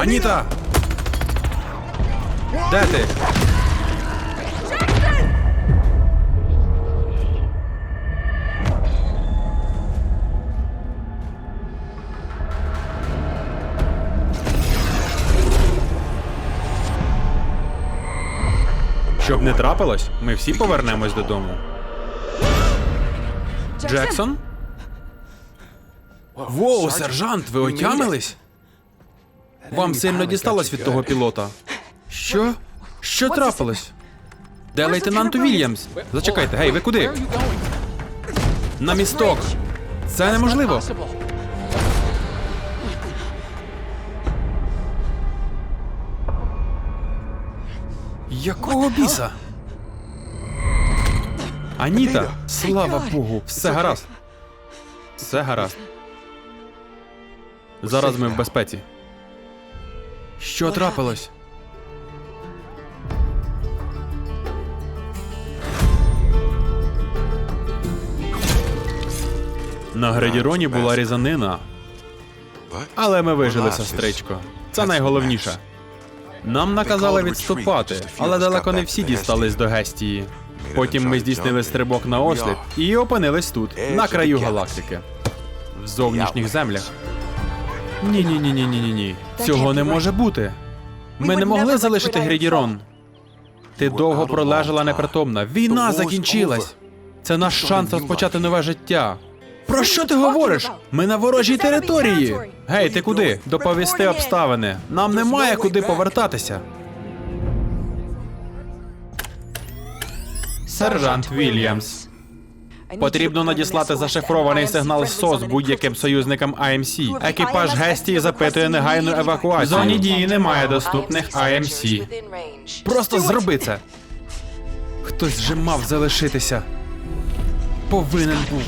Аніта! Де ти? Щоб не трапилось, ми всі повернемось додому. Джексон? Воу, сержант, ви отямились? Вам сильно дісталось від того пілота. Що? Що трапилось? Де лейтенант Вільямс? Зачекайте, гей, ви куди? На місток. Це неможливо. Якого біса? Аніта, слава Богу, все гаразд. Все гаразд. Зараз ми в безпеці. Що трапилось? На Гредіроні була різанина, але ми вижили, сестричко. Це найголовніше. Нам наказали відступати, але далеко не всі дістались до Гестії. Потім ми здійснили стрибок на осліп і опинились тут, на краю галактики, в зовнішніх землях. Ні, ні, ні, ні, ні, ні, ні. Цього не може бути. Ми не могли залишити Грідірон. Ти довго пролежала непритомна. Війна закінчилась. Це наш шанс розпочати нове життя. Про що ти говориш? Ми на ворожій території. Гей, ти куди? Доповісти обставини. Нам немає куди повертатися. Сержант Вільямс. Потрібно надіслати зашифрований сигнал СОС будь-яким союзникам АМС. Екіпаж Гестії запитує негайну евакуацію. В зоні дії немає доступних АМС. Просто зроби це. Хтось же мав залишитися. Повинен був.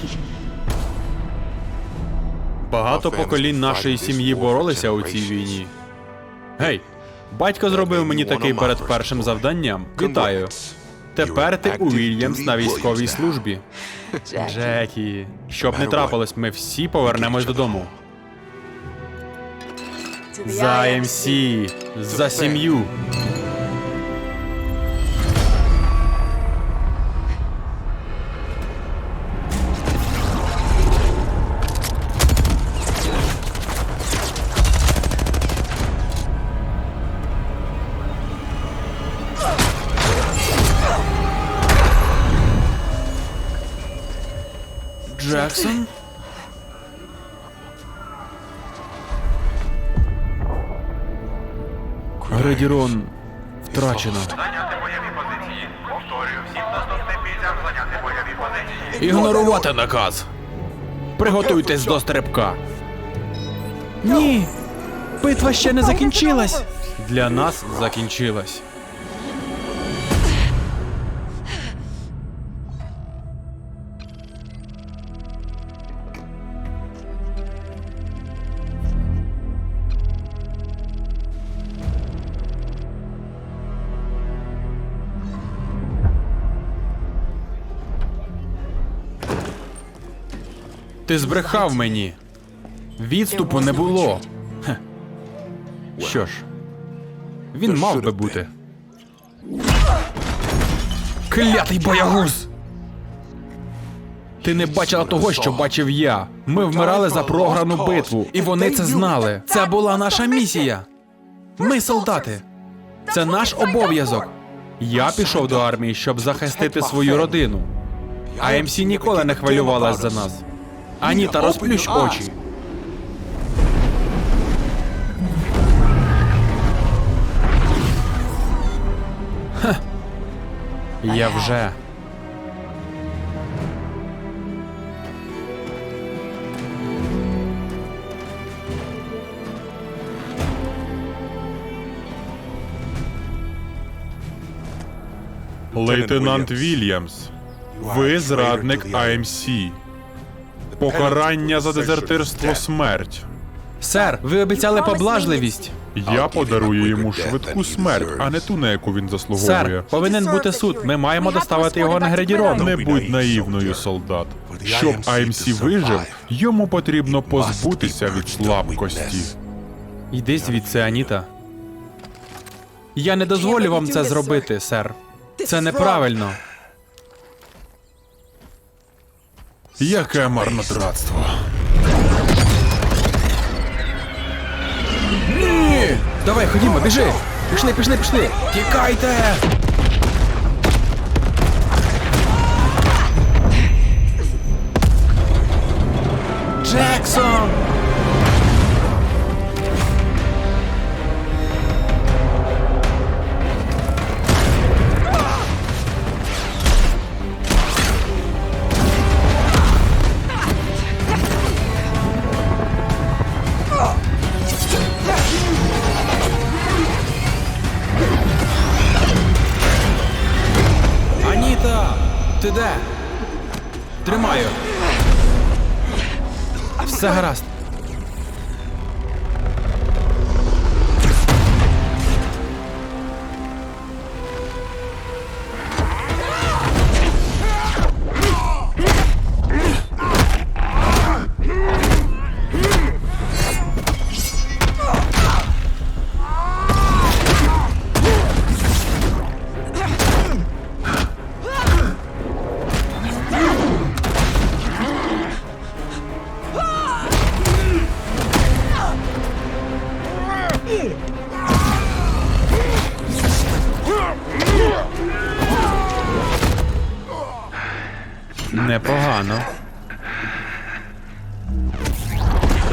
Багато поколінь нашої сім'ї боролися у цій війні. Гей, батько зробив мені такий перед першим завданням. Вітаю. Тепер ти у Вільямс на військовій службі. Джекі, щоб не трапилось, ми всі повернемось додому. За МС, за сім'ю. Джексон? Гредірон втрачено. Зайняти бойові позиції. Повторюю, всім доступним бійцям зайняти бойові позиції. Ігнорувати наказ. Приготуйтесь до стрибка. Ні. Битва ще не закінчилась. Для нас закінчилась. Ти збрехав мені. Відступу не було. Що ж, він мав би бути. Клятий боягуз! Ти не бачила того, що бачив я. Ми вмирали за програну битву, і вони це знали. Це була наша місія. Ми солдати. Це наш обов'язок. Я пішов до армії, щоб захистити свою родину. А МС ніколи не хвилювалась за нас. Аніта, розплющ очі. Ха. Я вже. Лейтенант Вільямс, ви зрадник АМС. Покарання за дезертирство смерть. Сер, ви обіцяли поблажливість. Я подарую йому швидку смерть, а не ту, на яку він заслуговує. Сер, повинен бути суд. Ми маємо доставити його на Гредірон. Не будь наївною, солдат. Щоб АМС вижив, йому потрібно позбутися від слабкості. Йди звідси, Аніта. Я не дозволю вам це зробити, сер. Це неправильно. Яке марнотратство. Ні! Давай, ходімо, біжи! Пішли, пішли, пішли! Тікайте! Джексон! Ти де? Тримаю. Все гаразд. Непогано.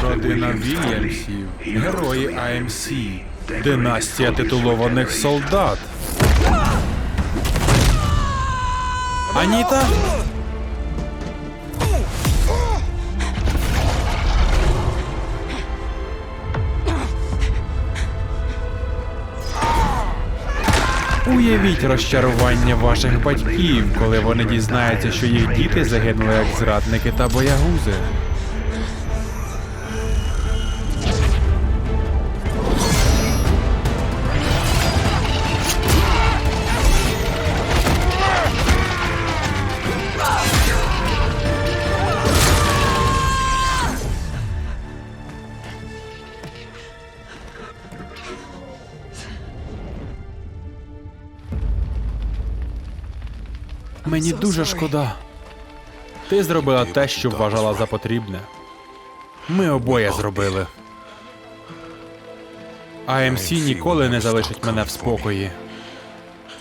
Родина Вільямсів. Герої АМС. Династія титулованих солдат. Аніта? Уявіть розчарування ваших батьків, коли вони дізнаються, що їх діти загинули як зрадники та боягузи. Мені дуже шкода. Ти зробила те, що вважала за потрібне. Ми обоє зробили. АМС ніколи не залишить мене в спокої.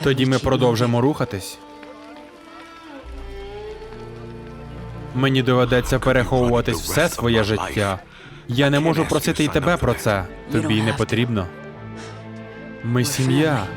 Тоді ми продовжимо рухатись. Мені доведеться переховуватись все своє життя. Я не можу просити й тебе про це. Тобі й не потрібно. Ми сім'я.